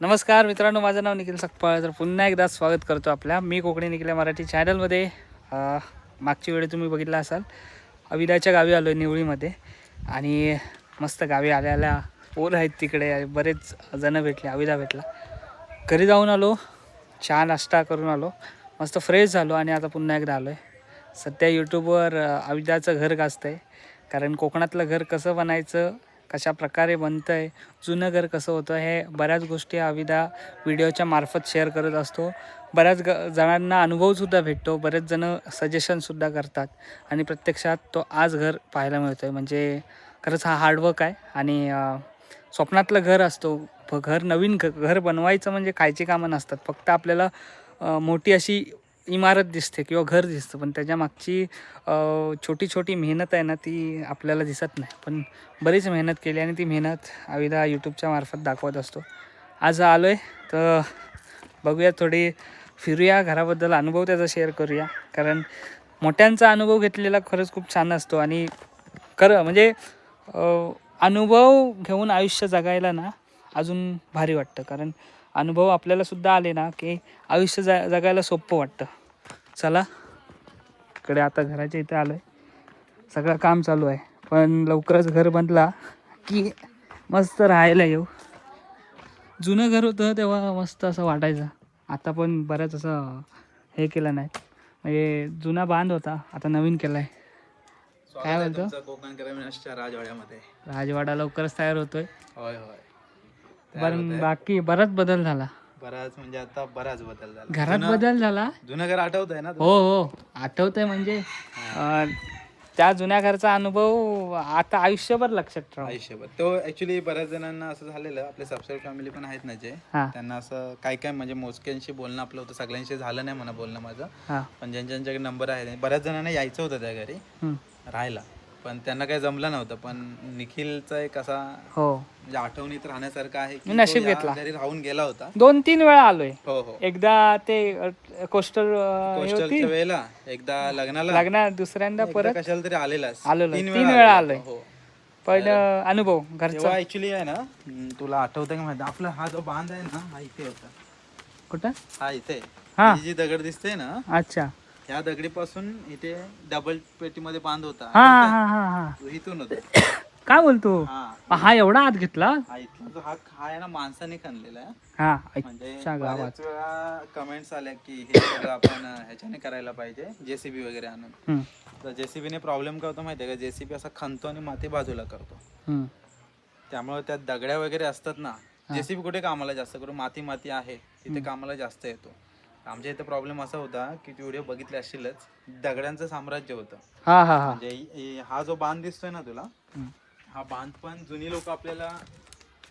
नमस्कार मित्रांनो माझं नाव निखिल सकपाळ. तर पुन्हा एकदा स्वागत करतो आपल्या मी कोकणी निखिल मराठी चॅनलमध्ये मागची वेळी तुम्ही बघितला असाल. अविदाच्या गावी आलो आहे निवळीमध्ये. आणि मस्त गावी आल्याला पोल पोर आहेत तिकडे. बरेच जणं भेटले अविदा भेटला. घरी जाऊन आलो चहा नाश्ता करून आलो. मस्त फ्रेश झालो आणि आता पुन्हा एकदा आलो आहे सध्या यूट्यूबवर अविदाचं घर गाजतं आहे कारण कोकणातलं घर कसं बनायचं कशा प्रकारे बनतं आहे जुनं घर कसं होतं हे बऱ्याच गोष्टी अविदा व्हिडिओच्या मार्फत शेअर करत असतो. बऱ्याच ग जणांना अनुभवसुद्धा भेटतो बरेच जणं सजेशनसुद्धा करतात. आणि प्रत्यक्षात तो आज घर पाहायला मिळतो आहे म्हणजे खरंच हा हार्डवर्क आहे आणि स्वप्नातलं घर असतो. घर नवीन घ घर बनवायचं म्हणजे खायची कामं नसतात. फक्त आपल्याला मोठी अशी इमारत दिसते किंवा घर दिसतं पण त्याच्या मागची छोटी छोटी मेहनत आहे ना ती आपल्याला दिसत नाही. पण बरीच मेहनत केली आणि ती मेहनत अविदा यूट्यूबच्या मार्फत दाखवत असतो. आज आलो आहे तर बघूया थोडी फिरूया घराबद्दल अनुभव त्याचा शेअर करूया. कारण मोठ्यांचा अनुभव घेतलेला खरंच खूप छान असतो आणि खरं म्हणजे अनुभव घेऊन आयुष्य जगायला ना अजून भारी वाटतं. कारण अनुभव आपल्याला सुद्धा आले ना की आयुष्य जा जगायला सोपं वाटतं. चला. इकडे आता घराच्या इथे आलो आहे सगळं काम चालू आहे. पण लवकरच घर बांधला की मस्त राहायला येऊ. जुनं घर होतं तेव्हा मस्त असं वाटायचं. आता पण बऱ्याच असं हे केलं नाही. म्हणजे जुना बांध होता आता नवीन केला आहे काय बोलतो? तुमचं कोकण ग्रामीणच्या राजवाड्यामध्ये. राजवाडा लवकरच तयार होतोय. होय होय. बाकी बराच बदल झाला. बराच म्हणजे आता बराच बदल झाला. घरात बदल झाला. जुनं घर आठवत आहे ना हो हो. आठवतंय म्हणजे अं, त्या जुन्या घरचा अनुभव आता आयुष्यभर लक्षात ठेवा. आयुष्यभर. तो ऍक्च्युली बऱ्याच जणांना असं झालेलं. आपले सबस्क्राईब फॅमिली पण आहेत ना जे? हा. त्यांना असं काय काय म्हणजे मोजक्यांशी बोलणं आपलं होतं. सगळ्यांशी झालं नाही म्हणा बोलणं माझं. हा. पण ज्यांच्या ज्यांच्याकडे नंबर आहे बऱ्याच जणांना यायचं होतं त्या घरी. हम्म. राहायला. पण त्यांना काही जमलं नव्हतं पण निखिलचा एक असा हो. म्हणजे आठवणीत राहण्यासारखा आहे की मी नशीब या घेतला. घरी राहून गेला होता. दोन तीन वेळा आलोय. हो हो. एकदा ते कोस्टर कोस्टलच्या वेळेला एकदा लग्नाला. लग्ना दुसऱ्यांदा एकदा परत कशाला तरी आलेलो. तीन तीन वेळा आलोय. हो. पण अं, अनुभव घरचा. तेव्हा ऍक्च्युली आहे ना हम्म, तुला आठवतं का माहिती? आपला हा जो बांध आहे ना हा इथे होता. कुठं? हा इथे. हा. ही जी दगड दिसते ना अच्छा. ह्या दगडीपासून इथे डबल पेटीमध्ये बांध होता. हा हा हा हा हा. तो इथून होता काय बोलतो? हा. हा एवढा आत घेतला? हा इथला जो हा हा आहे ना माणसाने खणलेला आहे. हा म्हणजे अच्छा गावात. कमेंट्स आल्या की हे सगळं आपण ह्याच्याने करायला पाहिजे जेसीबी वगैरे आणून. हम्म, तर जेसीबीने प्रॉब्लेम काय होतो माहितीये का? जेसीबी असा खणतो आणि माती बाजूला करतो. हम्म. त्यामुळे त्यात दगड्या वगैरे असतात ना जेसीबी कुठे कामाला जास्त करून माती माती आहे तिथे कामाला जास्त येतो. आमच्या इथे प्रॉब्लेम असा होता की तू व्हिडिओ बघितले असशीलच. दगड्यांचं साम्राज्य होतं. हा हा हा. म्हणजे हा जो बांध दिसतोय ना तुला हम्म, हा बांध पण जुनी लोक आपल्याला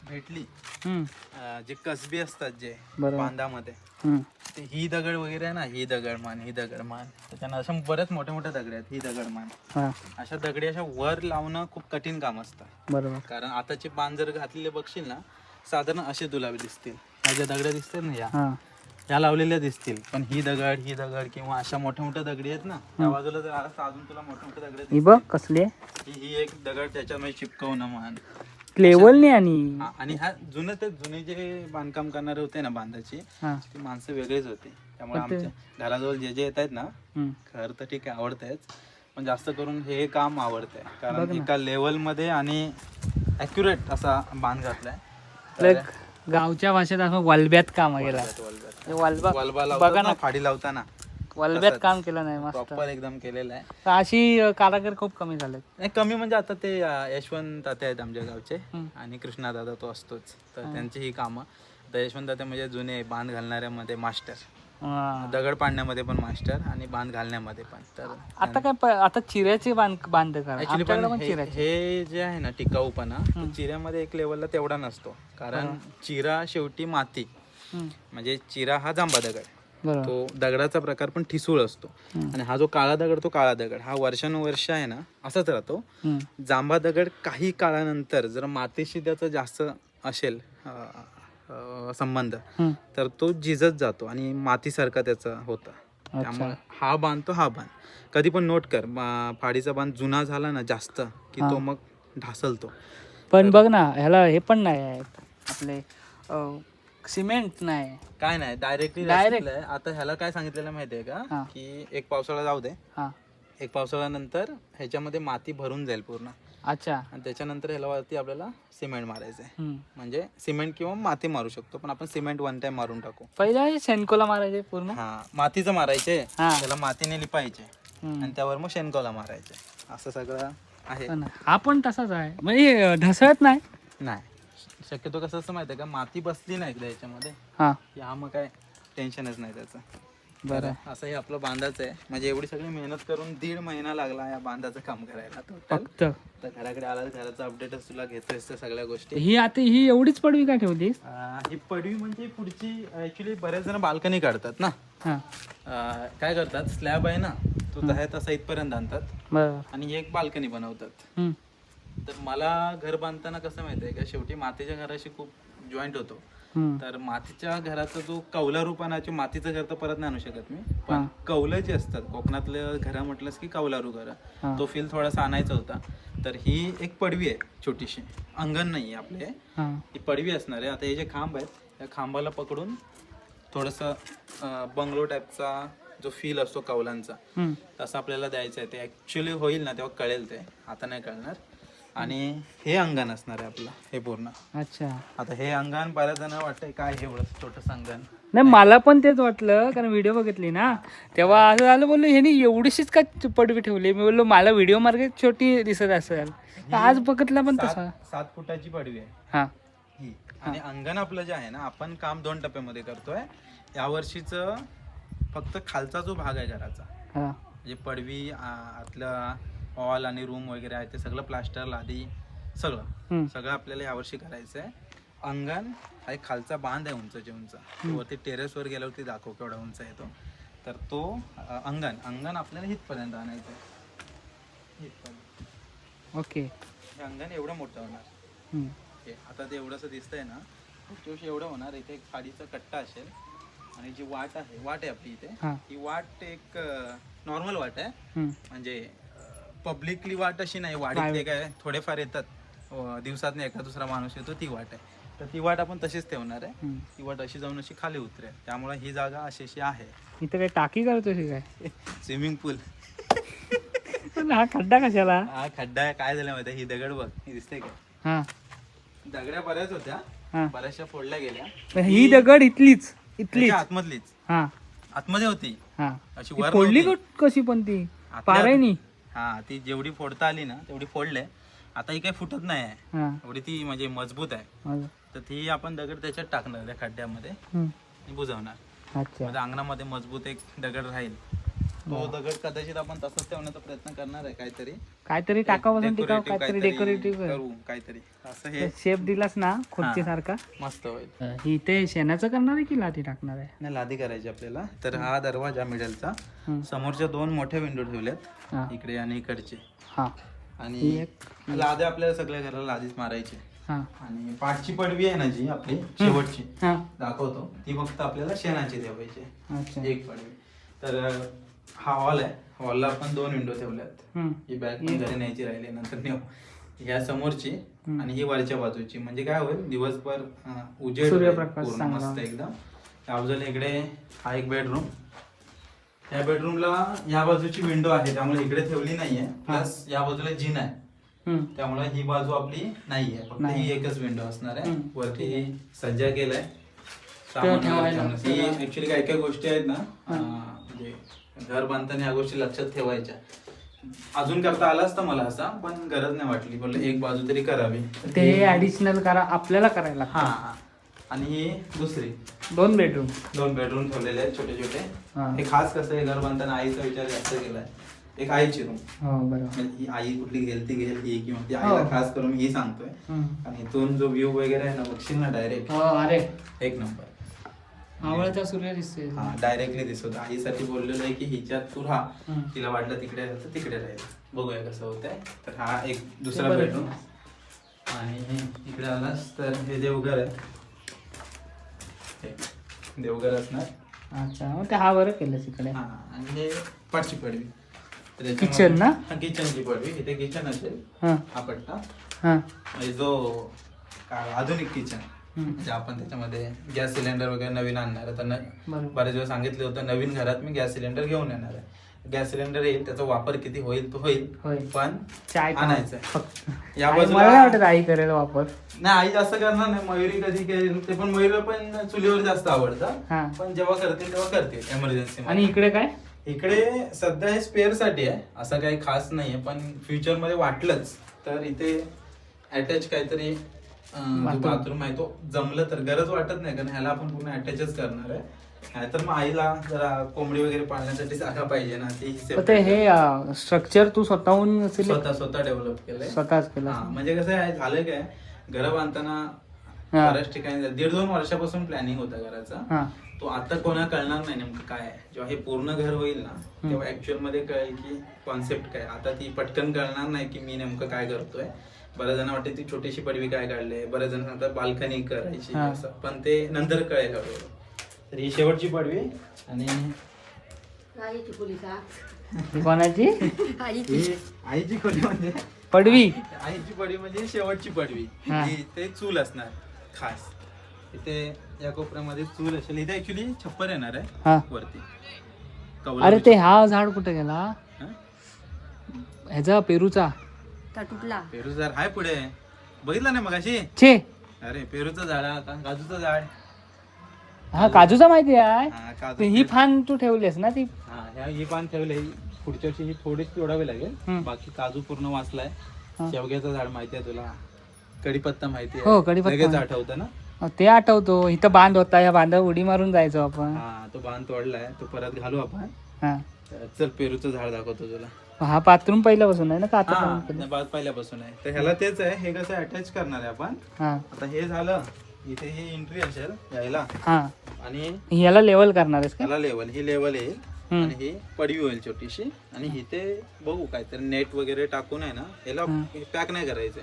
भेटली. हम्म, अं, जे कसबी असतात जे बरोबर. बांधामध्ये हम्म. ते ही दगड वगैरे आहे ना ही दगड मान ही दगड मान त्याच्यानं अशा बऱ्याच मोठ्या मोठ्या दगड आहेत ही दगड मान हा. अशा दगडी अशा वर लावणं खूप कठीण काम असतं. बरोबर. कारण आताचे बांध जर घातलेले बघशील ना साधारण असे तुला दिसतील. ह्या ज्या दगड्या दिसतात ना या. हा. ह्या लावलेल्या दिसतील. पण ही दगड ही दगड किंवा अशा मोठ्या मोठ्या दगडी आहेत ना त्या बाजूला जर तर अजून तुला मोठ्या मोठ्या दगड ही बघ कसली आहे. ही एक दगड त्याच्यामध्ये चिपकवणं मान लेवलने आणि हा, आणि हा जुनं ते जुने जे बांधकाम करणारे होते ना बांधाची हा. ती माणसं वेगळीच होती. त्यामुळे आमच्या घराजवळ जे जे येत आहेत ना हम्म. घर तर ठीक आहे आवडतंयच. पण जास्त करून हे काम आवडतंय. कारण एका लेवलमध्ये आणि अॅक्युरेट असा बांध घातलाय. गावच्या भाषेत असं वलब्यात काम केलं. वलबा वल्बा बघा ना. फाडी लावताना. वलब्यात काम केलं नाही मस्त. एकदम केलेलं आहे. अशी कारागीर खूप कमी झालेत. नाही कमी म्हणजे आता ते यशवंत ताते आहेत आमच्या गावचे. आणि कृष्णा दादा तो असतोच. तर त्यांची ही कामं. तर यशवंत म्हणजे जुने बांध घालणाऱ्यामध्ये मास्टर. दगड पाडण्यामध्ये पण मास्टर आणि बांध घालण्यामध्ये पण. तर आता काय प- आता चिऱ्याचे बांध बांध करा. आमच्याकडे पण हे चिऱ्याचे. हे जे आहे ना टिकाऊपणा तो चिऱ्यामध्ये एक लेवलला तेवढा नसतो. कारण चिरा शेवटी माती. हम्म. म्हणजे चिरा हा जांबा दगड. बरोबर. तो दगडाचा प्रकार पण ठिसूळ असतो. आणि हा जो काळा दगड तो काळा दगड. हा वर्षानुवर्ष आहे ना असाच राहतो. हम्म. जांभा दगड काही काळानंतर जर मातीशी त्याचा जास्त असेल अ, संबंध. तर तो झिजत जातो आणि मातीसारखा त्याचा होता. त्यामुळे हा बांध तो हा बांध. कधी पण नोट कर फाडीचा बांध जुना झाला ना जास्त की तो मग ढासलतो. पण बघ ना ह्याला हे पण नाही आपले सिमेंट नाही काय नाही डायरेक्टली Direct. आता ह्याला काय सांगितलेलं माहितीये. का? की एक पावसाळा जाऊ दे. एक पावसाळ्यानंतर ह्याच्यामध्ये माती भरून जाईल पूर्ण. अच्छा. आणि त्याच्यानंतर ह्याला वरती आपल्याला सिमेंट मारायचं आहे हम्म. म्हणजे सिमेंट किंवा माती मारू शकतो पण आपण सिमेंट वन टाइम मारून टाकू. पहिला हे शेणकोला मारायचे पूर्ण? हा मातीचं मारायचे हा. त्याला मातीने लिपायचे हम्म. आणि त्यावर मग शेणकोला मारायचे. असं सगळं आहे. पण हा पण तसाच आहे. म्हणजे ढसळत नाही? नाही. शक्यतो कसं असं माहिती आहे का माती बसली नाही एकदा याच्यामध्ये. हा. की हा मग काय टेन्शनच नाही त्याचं. बरं. असं हे आपलं बांधाचं आहे. म्हणजे एवढी सगळी मेहनत करून दीड महिना लागला या बांधाचं काम करायला. फक्त. तर घराकडे आला घराचा अपडेटच तुला घेतोयस त्या सगळ्या गोष्टी. ही आता ही एवढीच पडवी का ठेवलीस? अं, ही पडवी म्हणजे पुढची ऍक्च्युली बरेच जण बाल्कनी काढतात ना. हा. अं, काय करतात स्लॅब आहे ना तो आहे तसा इथपर्यंत आणतात. बरं. आणि एक बाल्कनी बनवतात. हम्म. तर मला घर बांधताना कसं माहिती आहे का शेवटी मातीच्या घराशी खूप जॉईंट होतो. तर मातीच्या घराचा जो कौला रूपानाची मातीचं घर तर परत नाही आणू शकत मी. पण कौलं जे असतात कोकणातलं घरं म्हटलंस की कौलारू. घर तो फील थोडासा आणायचा होता. तर ही एक पडवी आहे छोटीशी. अंगण नाही आहे आपले. हा. पडवी असणार आहे. आता हे जे खांब आहेत या खांबाला पकडून थोडंसं बंगलो टाईपचा जो फील असतो कौलांचा. तसं आपल्याला द्यायचं आहे. ते ॲक्च्युली होईल ना तेव्हा कळेल ते. आता नाही कळणार. आणि हे अंगण असणार आहे आपलं हे पूर्ण. अच्छा. आता हे अंगण बऱ्याच जण वाटतंय काय हे एवढं छोटंसं अंगण? नाही मला पण तेच वाटलं कारण व्हिडिओ बघितली ना. तेव्हा असं झालं बोललो ह्यानी एवढीशीच का पडवी ठेवली? मी बोललो मला व्हिडिओ मार्गे छोटी दिसत असेल. आज बघितला पण तसा. सात फुटाची पडवी आहे. हा. ही. आणि अंगण आपलं जे आहे ना आपण काम दोन टप्प्यामध्ये करतोय. या वर्षीचं फक्त खालचा जो भाग आहे घराचा म्हणजे पडवी आतलं हॉल आणि रूम वगैरे आहे ते सगळं प्लास्टर लादी सगळं. सगळं आपल्याला यावर्षी करायचं आहे अंगण हा एक खालचा बांध आहे उंच तो वरती टेरेसवर गेल्यावरती दाखव केवढा उंच आहे तो. तर तो अंगण. अंगण आपल्याला हितपर्यंत आणायचं आहे हितपर्यंत ओके. हे अंगण एवढं मोठं होणार. आता ते एवढंसं दिसतंय ना वर्षी एवढं होणार. इथे एक खाडीचा कट्टा असेल आणि जी वाट आहे वाट आहे आपली इथे. हा. वाट एक नॉर्मल वाट आहे. म्हणजे पब्लिकली वाट अशी नाही वाडीत ते काय थोडेफार येतात. दिवसात एका दुसरा माणूस येतो ती वाट आहे. तर ती वाट आपण तशीच ठेवणार आहे. ती वाट अशी जाऊन अशी खाली उतरेल. त्यामुळे ही जागा अशी अशी आहे. इथं काय टाकी करतोस की काय? स्विमिंग पूल. हा खड्डा कशाला? हा खड्डा आहे. काय झालं माहिती ही दगड बघ. ही दिसते का? हा. दगड्या बऱ्याच होत्या. बऱ्याचशा फोडल्या गेल्या. ही दगड इथलीच. इथलीच. त्याच्या आतमधलीच. हा. आतमध्ये होती. हा. अशी फोडली कशी पण ती? पारायनी हा ती जेवढी फोडता आली ना तेवढी फोडले. आता ही काही फुटत नाही आहे. हा. एवढी ती म्हणजे मजबूत आहे. तर ती आपण दगड त्याच्यात टाकणार त्या खड्ड्यामध्ये. हम्म. आणि बुजवणार. अच्छा. म्हणजे अंगणामध्ये मजबूत एक दगड राहील. तो दगड कदाचित आपण तसंच ठेवण्याचा प्रयत्न करणार आहे काहीतरी. काहीतरी टिकाव Decorative काहीतरी डेकोरेटिव्ह करू काहीतरी. असं हे. शेप दिलास ना खुर्ची सारखा. मस्त होईल. ही इथे शेणाचं करणार आहे की लादी टाकणार आहे? नाही लादी करायची आपल्याला. तर हा दरवाजा मिडलचा. समोरच्या दोन मोठे विंडो ठेवलेत. हा. इकडे आणि इकडचे. हा. आणि ही लाद्या आपल्याला सगळ्या घराला लादीच मारायची. हा. आणि पाठची पडवी आहे ना जी आपली शेवटची. हा. दाखवतो. ती फक्त आपल्याला शेणाची अच्छा. एक पडवी. तर हा हॉल आहे. हॉलला आपण दोन विंडो ठेवल्यात. ही बॅग पण घरी न्यायची राहिली नंतर नेऊ. ह्या समोरची. आणि ही वरच्या बाजूची. म्हणजे काय होईल? दिवसभर उजेड पूर्ण. मस्त एकदम. बाजूला इकडे हा एक बेडरूम या बेडरूमला या बाजूची विंडो आहे. त्यामुळे इकडे ठेवली नाहीये. प्लस या बाजूला जिन आहे. त्यामुळे ही बाजू आपली नाहीये. फक्त. ही एकच विंडो असणार आहे. वरती सज्जा केलाय. ही ऍक्च्युली काही काही गोष्टी आहेत ना. म्हणजे घर बांधताना ह्या गोष्टी लक्षात ठेवायच्या. अजून करता आला असता मला असा पण गरज नाही वाटली. बोललं एक बाजू तरी करावी. ते ऍडिशनल करा आपल्याला करायला हा हा. आणि ही दुसरी. दोन बेडरूम दोन बेडरूम ठेवलेले आहेत छोटे छोटे. हा. खास कसं आहे घर बांधताना आईचा विचार जास्त केलाय. एक आईची रूम हो बरोबर. म्हणजे ही आई कुठली घेईल ती घेईल ही किंवा ती हो. आईला खास करून ही सांगतोय. आणि इथून जो व्ह्यू वगैरे आहे ना बघशील ना डायरेक्ट हो अरे. एक नंबर आवळचा सूर्य दिसतोय. हा डायरेक्टली दिसत आईसाठी बोललेलं आहे की हिच्यात तू राहा. हम्म. तिला वाटलं तिकडे तर तिकडे राहील. बघूया कसं होतंय. तर हा एक दुसरा बरं. बेडरूम आणि इकडे आलास तर हे देवघर आहे. हे देवघर असणार. अच्छा मग ते हा बरं केलंस इकडे. हा आणि हे पाचशे पडवी. तर याच्यामध्ये- किचन ना? हा किचनची पडवी. इथे किचन असेल. हा. हा पट्टा. हा. म्हणजे जो काय आधुनिक किचन म्हणजे आपण त्याच्यामध्ये गॅस सिलेंडर वगैरे नवीन आणणार आहे. तर न- बरोबर. बरेच वेळा सांगितले होतं नवीन घरात मी गॅस सिलेंडर घेऊन येणार आहे. गॅस सिलेंडर येईल त्याचा वापर किती होईल तो होईल होईल. पण चाय आणायचं फक्त. या आई- बाजूला- मला नाही वाटत आई करेल वापर. नाही आई जास्त करणार नाही. मयुरी कधी करेल ते पण मयुरीला पण चुलीवर जास्त आवडतं. पण जेव्हा करतील तेव्हा करतील एमर्जन्सी आणि इकडे काय? इकडे सध्या हे स्पेअरसाठी आहे असं काही खास नाहीये पण फ्युचरमध्ये वाटलंच तर इथे अटॅच काहीतरी. बाथरूम. आहे तो जमलं तर. गरज वाटत नाही कारण ह्याला आपण पूर्ण अटॅचच करणार आहे. नाहीतर मग आईला जरा कोंबडी वगैरे पाळण्यासाठी जागा पाहिजे ना ती हे स्ट्रक्चर तू स्वतःहून स्वतः स्वतः डेव्हलप केलंय. स्वतःच केलं हा, म्हणजे कसं आहे झालं काय घर बांधताना. बऱ्याच ठिकाणी दीड दोन वर्षापासून प्लॅनिंग होता घराचा. तो आता कोणा कळणार नाही नेमकं काय आहे. जेव्हा हे पूर्ण घर होईल ना तेव्हा ऍक्च्युअलमध्ये कळेल की कॉन्सेप्ट काय आता ती पटकन कळणार नाही की मी नेमकं काय करतोय. बऱ्याच जण वाटते ती छोटीशी पडवी काय काढले बऱ्याच जण सांगतात बाल्कनी करायची हा. असं. पण ते नंतर कळेल हळूहळू तर ही शेवटची पडवी आणि ही कोणाची? आईची. ही आईची खोली म्हणजे? पडवी आईची पडवी म्हणजे शेवटची पडवी हा. जी ते चूल असणार. खास. इथे या कोपऱ्यामध्ये चूल असेल. इथे ऍक्च्युली छप्पर येणार आहे. हा. वरती. अरे ते हा झाड कुठे गेला? हा? ह्याचा पेरूचा. ता तुटला. पेरू झाड हाय पुढे. बघितलं नाही मगाशी? छे. अरे पेरूचं झाड हा काजूचं झाड. हा काजूचा माहिती आहे. हा, ते ही फान तू ठेवलीस ना ती? हा ह्या ही पान ठेवले. पुढच्या वर्षी ही थोडीच तोडावी लागेल. हम्म. बाकी काजू पूर्ण वाचलाय. हा. शेवग्याचं झाड माहिती आहे तुला. कढीपत्ता माहिती हो, कढीपत्ता लगेच माहिती. आठवतं ना? ते आठवतो. इथं बांध होता या बांधा उडी मारून जायचो आपण. हा तो बांध तोडलाय. तो परत घालू आपण. हा. तर चल पेरूचं झाड दाखवतो तुला. हा बाथरूम पहिल्यापासून आहे ना का आता हा? नाही, पहिल्यापासून आहे. तर ह्याला तेच आहे. हे कसं अटॅच करणार आहे आपण? हा. आता हे झालं. इथे ही एंट्री असेल यायला. हा. आणि याला लेवल करणार आहेस का? ह्याला लेवल ही लेवल येईल. हम्म. आणि ही पडवी होईल छोटीशी. आणि इथे बघू काहीतरी नेट वगैरे टाकून आहे ना याला हम्म. पॅक नाही करायचं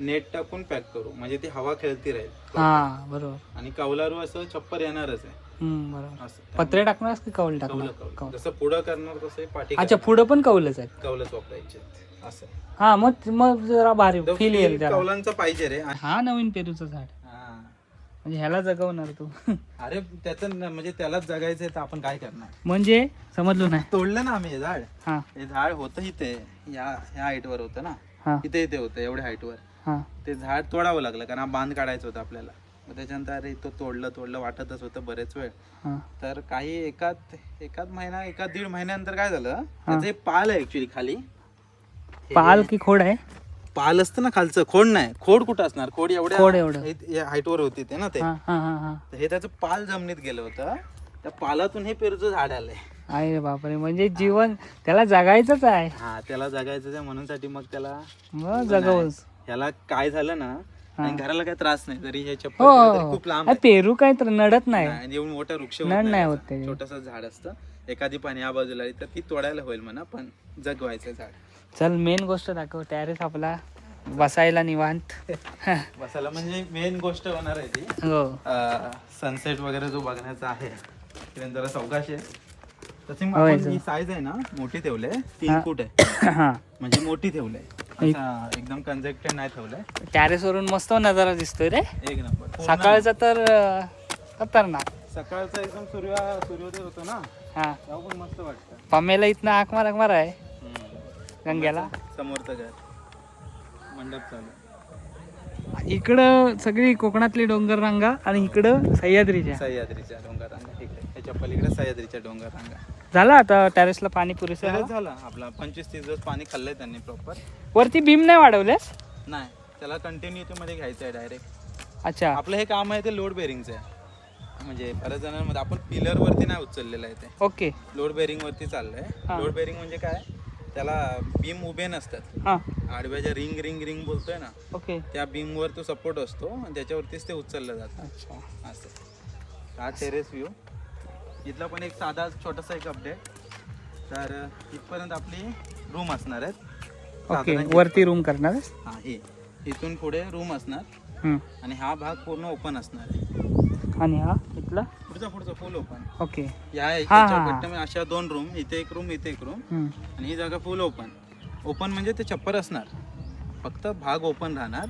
नेट टाकून पॅक करू. म्हणजे ती हवा खेळती राहील. हा बरोबर. आणि कौलारू असं छप्पर येणारच आहे. हम्म बरोबर. असं. पत्रे टाकणार की कौल कौलं टाकणार कौल. जसं पुढं करणार तसं पाठी अच्छा पुढं पण कौलच आहे कौलच वापरायचे असं. हा मग मग जरा भारी फील येईल त्याला. कौलांचं पाहिजे रे. हा नवीन पेरूचं झाड. हा. म्हणजे ह्याला जगवणार तू. अरे त्याचं न- म्हणजे त्यालाच जगायचंय तर आपण काय करणार? म्हणजे? समजलो नाही. तोडलं ना आम्ही हे झाड. हा. हे झाड होतं इथे. या ह्या हाईट वर होतं ना. हा. इथे इथे होतं एवढ्या हाईट वर. ते झाड तोडावं लागलं कारण हा बांध काढायचं होतं आपल्याला. मग त्याच्यानंतर अरे तो तोडलं तोडलं वाटतच होतं बरेच वेळ. हा. तर काही एकात एकाद महिना एका दीड महिन्यानंतर काय झालं त्याचं हे पाल आहे ऍक्च्युली खाली. पाल की खोड आहे? पाल असतं ना खालचं खोड नाही. खोड कुठं असणार? खोड एवढ्या खोड एवढं. हाईट वर होती ते ना ते. हा त्याचं पाल जमिनीत गेलं होतं. त्या पालातून हे पेरूचं झाड आलंय. आहे बापरे म्हणजे जीवन त्याला जगायचंच आहे. हा त्याला जगायचं आहे म्हणूनसाठी मग त्याला मग जगवूच ह्याला काय झालं ना. आणि घराला काही त्रास नाही तरी हे चप्पल हो तरी खूप लांब पेरू काय तर नडत नाही. आणि एवढं मोठं वृक्ष होत नड नाही होत त्याचा. त्याचे. छोटंसं झाड असतं एखादी पाणी या बाजूला आली तर ती तोडायला होईल म्हणा पण जगवायचं झाड चल मेन गोष्ट दाखव टॅरेस आपला बसायला निवांत बसायला म्हणजे मेन गोष्ट होणार आहे ती हो सनसेट वगैरे जो बघण्याचा आहे तिथे जरा चौकाशी आहे तशी मग होय, आपण सर. ही साईज आहे ना मोठी ठेवले हा. तीन फूट आहे हा म्हणजे मोठी ठेवले एक- एकदम कन्झेक्टेड नाही ठेवलंय. टॅरेस वरून मस्त नजारा दिसतोय रे. एक नंबर. सकाळचा तर अं, खतरनाक. सकाळचा एकदम सूर्य सूर्योदय होतो ना हा. तेव्हा पण मस्त वाटतं. पम्मेला इथनं आक मार मार आहे गंग्याला. समोरचं घर. मंडप चालू. इकडं सगळी कोकणातली डोंगर रांगा आणि इकडं सह्याद्रीच्या. सह्याद्रीच्या डोंगर रांगा इकडे. त्याच्या पलीकडे सह्याद्रीच्या डोंगर रांगा झालं आता टॅरेसला पाणी पुरेसं? झाला. आपला पंचवीस तीस दिवस पाणी खाल्लंय त्यांनी प्रॉपर वरती भीम नाही वाढवलेस नाही. त्याला कंटिन्युटी मध्ये घ्यायचं आहे डायरेक्ट अच्छा. आपलं हे काम आहे ते लोड बेरिंगचं आहे म्हणजे बऱ्याच जणांमध्ये आपण पिलर वरती नाही उचललेलं आहे ते. ओके. लोड बेरिंग वरती चाललंय. लोड बेरिंग म्हणजे काय? त्याला बीम उभे नसतात. हा. आडव्या ज्या रिंग रिंग रिंग बोलतोय ना? ओके. त्या बीम वर तो सपोर्ट असतो आणि त्याच्यावरतीच ते उचललं जातं. अच्छा. असं. हा टेरेस व्ह्यू इथला पण एक साधा छोटासा एक अपडेट तर इथपर्यंत आपली रूम असणार आहेत. ओके साधारण वरती रूम करणार आहेस? हा हे. इथून पुढे रूम असणार. हम्म. आणि हा भाग पूर्ण ओपन असणार आहे. आणि हा इथला? पुढचा पुढचा फुल ओपन ओके. या हा, हा. अशा दोन रूम इथे एक रूम इथे एक रूम हम्म. आणि ही जागा फुल ओपन ओपन म्हणजे ते छप्पर असणार. फक्त भाग ओपन राहणार.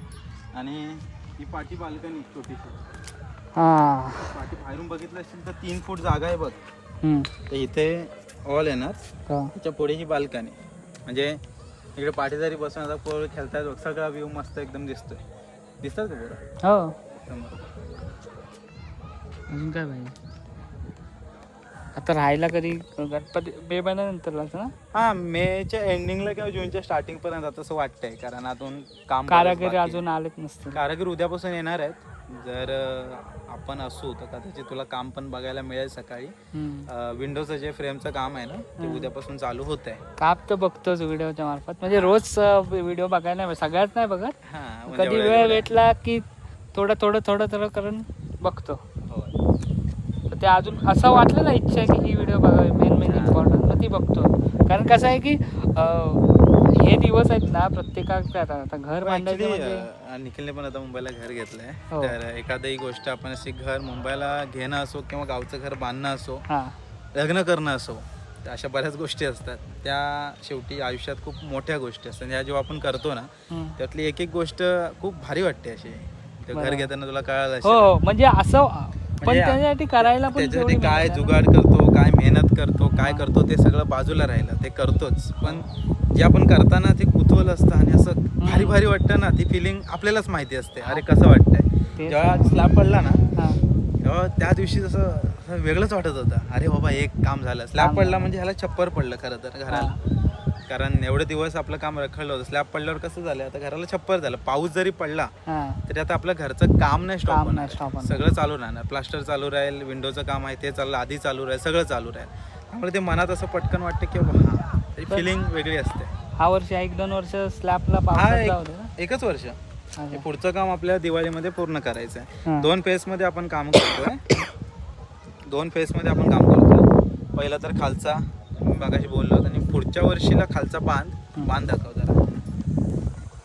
आणि ही पाठी बाल्कनी छोटीशी. हां. पाठी बाहेरून बघितलं असेल तर तीन फूट जागा आहे बघ. हम्म. तर इथे ऑल येणार हा. त्याच्या पुढे ही बाल्कनी. म्हणजे इकडे पाठी जरी बसून आता पोरं खेळतायत बघ सगळा व्ह्यू मस्त एकदम दिसतोय. दिसतात का पोरं हो. समोर अजून काय पाहिजे आता राहायला कधी गणपती मे महिन्यानंतरलाच ना? हा मेच्या एंडिंगला किंवा जूनच्या स्टार्टिंग पर्यंत आता असं वाटतंय कारण अजून काम बरंच कारागिरी बाकी आहे. अजून आलेच नसतील. कारागीर उद्यापासून येणार आहेत. जर आपण असू तर कदाचित तुला काम पण बघायला मिळेल सकाळी. विंडोजचं जे फ्रेमचं काम आहे ना ते उद्यापासून चालू होत आहे काप तर बघतोच व्हिडिओच्या मार्फत. म्हणजे रोज व्हिडिओ बघायला नाही सगळ्याच नाही बघत. हा म्हणजे कधी वेळ भेटला की थोडं थोडं थोडं थोडं करून बघतो. तर ते अजून असं वाटलं ना इच्छा आहे की ही व्हिडिओ बघावी मेन मेन हा. इम्पॉर्टंट तर ती बघतो. कारण कसं आहे की हे दिवस आहेत ना प्रत्येकाचे आता आता घर बांधायचं Actually, म्हणजे अं, निखिलने पण आता मुंबईला घर घेतलंय हो. तर एखादी गोष्ट आपण अशी घर मुंबईला घेणं असो किंवा गावचं घर बांधणं असो हां लग्न करणं असो तर अशा बऱ्याच गोष्टी असतात त्या शेवटी आयुष्यात खूप मोठ्या गोष्टी असतात ह्या जेव्हा आपण करतो ना हम्म. त्यातली एक एक गोष्ट खूप भारी वाटते अशी घर बरोबर. घेताना तुला कळालं हो असेल. हो, म्हणजे असं पण म्हणजे त्याच्यासाठी करायला पण त्याच्यासाठी तेवढी काय मेहनत आहे ना. जुगाड करतो काय मेहनत करतो काय करतो ते सगळं बाजूला राहिलं ते करतोच पण जे आपण करताना ते कुतूहल असतं आणि असं भारी भारी वाटतं ना ती फिलिंग आपल्यालाच माहिती असते. अरे कसं वाटतंय. जेव्हा स्लॅब पडला ना. तेव्हा त्या दिवशी जसं वेगळंच वाटत होतं. अरे बाबा एक काम झालं. स्लॅब पडला. म्हणजे ह्याला छप्पर पडलं खरं तर घराला. कारण एवढे दिवस आपलं काम रखडलं होतं. स्लॅब पडल्यावर कसं झालं आता घराला छप्पर झालं. पाऊस जरी पडला. तरी आता आपलं घरचं काम नाही स्टॉप. सगळं चालू राहणार. प्लास्टर चालू राहील विंडोचं काम आहे ते चाललं आधी चालू राहील सगळं चालू राहील. त्यामुळे ते मनात असं पटकन वाटतं की हा त्याची फिलिंग वेगळी असते. हा वर्ष एक दोन वर्ष स्लॅबला हा पावसात एक- जाऊ दे ना? एकच वर्ष. हे पुढचं काम आपल्या दिवाळीमध्ये पूर्ण करायचं आहे. दोन फेस मध्ये आपण काम करतोय. दोन फेस मध्ये आपण काम करतोय. पहिला तर खालचा मगाशी बोललो आणि पुढच्या वर्षीला खालचा बांध बांध दाखव जरा.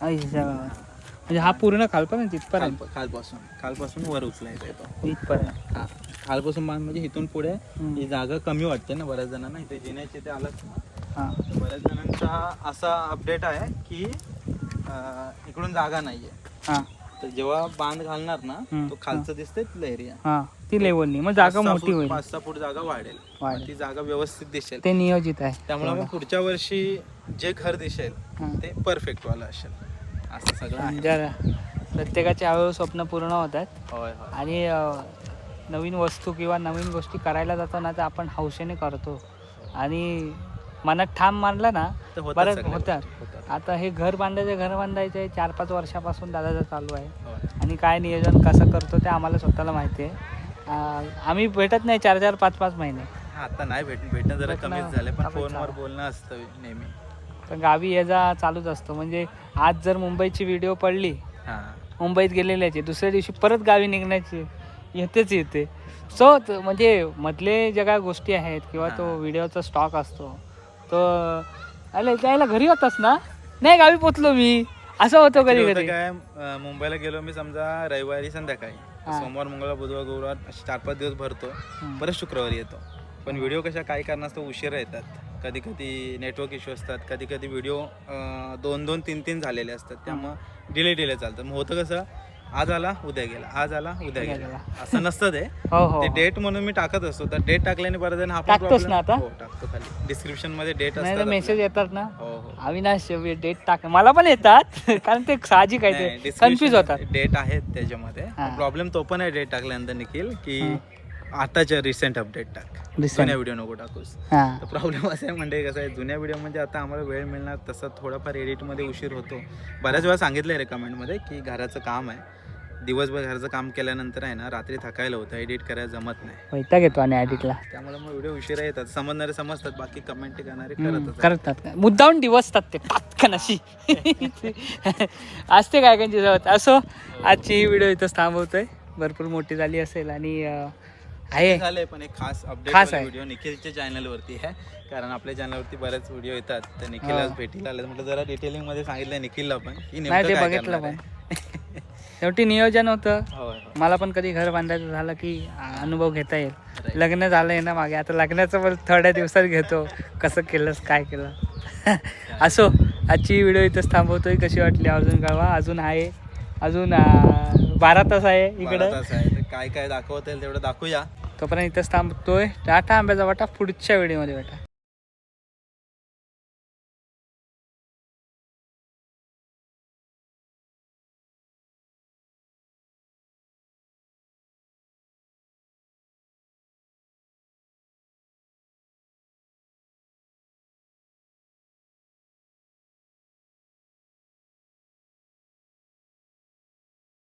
म्हणजे हा पूर्ण खालपर्यंत तिथपर्यंत खाल- खालपासून. खालपासून वर उचलायचा आहे तो. इथपर्यंत. हा. खालपासून बांध म्हणजे इथून पुढे हम्म. ही जागा कमी वाटते ना बऱ्याच जणांना. इथे जिन्याचे ते आलंच हां. बऱ्याच जणांचा असा अपडेट आहे की अं, इकडून जागा नाहीये. हां. तर जेव्हा बांध घालणार ना हम्म. तो खालचं दिसते तिथला एरिया हां. ती लेवलनी मग जागा मोठी होईल. पाच सहा फूट जागा वाढेल. ती जागा व्यवस्थित दिसेल. ते नियोजित आहे. त्यामुळे मग पुढच्या वर्षी जे घर दिसेल हां. ते परफेक्ट वाला असेल. असं सगळं आहे. प्रत्येकाचे हळूहळू स्वप्न पूर्ण होतात होय होय. आणि अं, नवीन वस्तू किंवा नवीन गोष्टी करायला जातो ना तर आपण हौशेने करतो. आणि मनात ठाम मानला ना तर होतात बरं होतात. आता हे घर बांधायचं घर बांधायचं आहे चार पाच वर्षापासून दादाचं चालू आहे. होय. आणि काय नियोजन कसं करतो ते आम्हाला स्वतःला माहिती आहे. आम्ही भेटत नाही चार चार पाच पाच महिने. हा, आता नाही भेट भेटणं जरा भेटणं कमीच झालं पण फोनवर. बोलणं असतं नेहमी. तर गावी ये जा चालूच असतो. म्हणजे आज जर मुंबईची व्हिडिओ पडली हा. मुंबईत गेलेल्याची दुसऱ्या दिवशी परत गावी निघण्याची येतेच येते. सो म्हणजे मधले ज्या काय गोष्टी आहेत किंवा तो हा. व्हिडिओचा स्टॉक असतो तो अरे त्याला घरी होतास ना? नाही गावी पोचलो मी. असं होतं कधी कधी. काय अं, मुंबईला गेलो मी समजा रविवारी संध्याकाळी. सोमवार मंगळवार बुधवार गुरुवार असे चार पाच दिवस भरतो. परत शुक्रवारी येतो. पण व्हिडिओ कशा काही कारणास्तव उशिरा येतात. कधी कधी नेटवर्क इश्यू असतात. कधी कधी व्हिडिओ दोन दोन तीन तीन झालेले असतात. त्यामुळं डिले डिले चालतं. मग होतं कसं आज आला उद्या गेला. आज आला उद्या गेला. असं नसतं ते. हो हो ते डेट म्हणून मी टाकत असतो. तर डेट टाकल्याने बरं जण हा टाकतोस ना आता? हो टाकतो खाली. डिस्क्रिप्शनमध्ये डेट नाही तर असतात मेसेज. येतात ना. हो हो. अविनाश डेट टाक मला पण येतात. कारण ते साहजिक आहे ते. कन्फ्युज होतात. डेट आहेत त्याच्यामध्ये. हा. प्रॉब्लेम तो पण आहे डेट टाकल्यानंतर निखिल की हा. आताच्या रिसेंट अपडेट टाक. Recent. जुन्या व्हिडिओ नको टाकूस. हां. तर प्रॉब्लेम असा आहे म्हणजे कसं आहे जुन्या व्हिडिओ म्हणजे आता आम्हाला वेळ मिळणार तसं थोडाफार एडिटमध्ये उशीर होतो. बऱ्याच वेळा सांगितलं आहे रेकमेंडमध्ये की घराचं काम आहे. दिवसभर घराचं काम केल्यानंतर आहे ना रात्री थकायला होतं एडिट करायला जमत नाही. वैताग येतो आणि ॲडिटला त्यामुळे मग व्हिडिओ उशिरा येतात. समजणारे समजतात बाकी कमेंट करणारे. करतात. काय मुद्दाहून दिवसतात ते पातकन अशी. असते काय कांची जवळ असो आजची ही व्हिडिओ इथंच थांबवतोय. भरपूर मोठी झाली असेल आणि अं, आहे. झालंय पण एक खास अपडेट खास आहे. व्हिडिओ निखिलच्या चॅनलवरती आहे. कारण आपल्या चॅनलवरती बरेच व्हिडिओ येतात. तर निखिलच हा. भेटीला आले म्हटलं जरा डिटेलिंगमध्ये सांगितलंय निखिलला पण की नाही नेमकं ते काय बघितलं करणार पण. आहे. शेवटी नियोजन होतं. होय होय. मला पण कधी घर बांधायचं झालं की अनुभव घेता येईल. लग्न झालंय ना मागे. आता लग्नाचं पण थोड्या दिवसात घेतो. कसं केलंस काय केलं? असो आजची व्हिडिओ इथंच थांबवतोय. कशी वाटली अजून कळवा. अजून आहे. अजून बारा तास आहे बारा इकडं. तास आहे. तर काय काय दाखवता येईल तेवढं दाखवूया. तोपर्यंत इथंच थांबतोय. टाटा आंब्याचा वाटा पुढच्या व्हिडिओमध्ये भेटा.